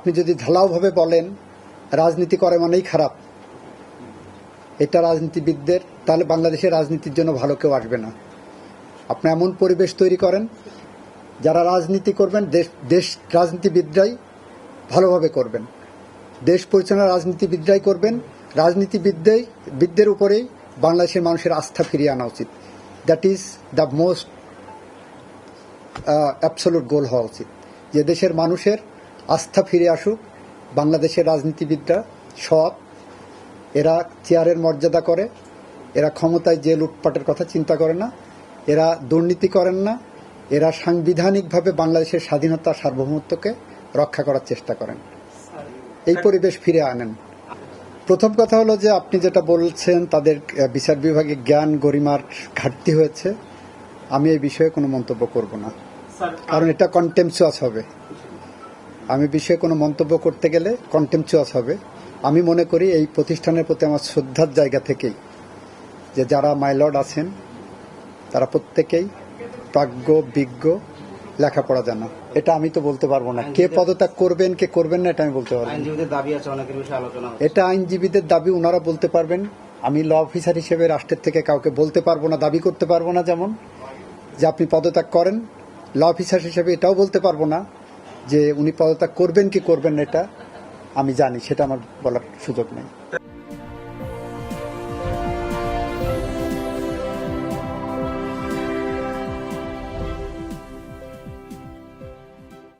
আপনি যদি ঢালাওভাবে বলেন, রাজনীতি করে মানেই খারাপ। এটা রাজনীতিবিদদের, তাহলে বাংলাদেশের রাজনীতির জন্য ভালো কেউ আসবে না। আপনি এমন পরিবেশ তৈরি করেন, যারা রাজনীতি করবেন, দেশ দেশ রাজনীতিবিদরাই ভালোভাবে করবেন। দেশ পরিচালনা রাজনীতিবিদরাই করবেন, রাজনীতিবিদরাই, বিদদের উপরেই বাংলাদেশের মানুষের আস্থা ফিরিয়ে আনা উচিত। That is the most absolute goal হওয়া উচিত। যে দেশের মানুষের আস্থা ফিরে আসুক বাংলাদেশের রাজনীতিবিদরা সব এরা চেয়ারের মর্যাদা করে এরা ক্ষমতায় যে লুটপাটের কথা চিন্তা করে না এরা দুর্নীতি করেন না এরা সাংবিধানিকভাবে বাংলাদেশের স্বাধীনতা সার্বভৌমত্বকে রক্ষা করার চেষ্টা করেন। এই পরিবেশ ফিরে আনেন। প্রথম কথা হলো যে আপনি যেটা বলছেন তাদের বিচার বিভাগে জ্ঞান গরিমার ঘাটতি হয়েছে। আমি এই বিষয়ে কোনো মন্তব্য করব না। কারণ এটা কন্টেমচুয়াস হবে। আমি বিষয়ে কোনো মন্তব্য করতে গেলে কন্টেমচুয়াস হবে। আমি মনে করি এই প্রতিষ্ঠানের প্রতি আমার শ্রদ্ধার জায়গা থেকেই যে যারা মাইলর্ড আছেন তারা প্রত্যেকেই প্রাজ্ঞ বিজ্ঞ লেখাপড়া জানা। এটা আমি তো বলতে পারব না। কে পদত্যাগ করবেন কে করবেন না এটা আমি বলতে পারব এটা আইনজীবীদের দাবি ওনারা বলতে পারবেন। আমি ল অফিসার হিসেবে রাষ্ট্রের থেকে কাউকে বলতে পারব না দাবি করতে পারব না যেমন। যে আপনি পদত্যাগ করেন ল অফিসার হিসেবে এটাও বলতে পারব না। যে উনি পদত্যাগ করবেন কি করবেন এটা আমি জানি সেটা আমার বলার সুযোগ নেই।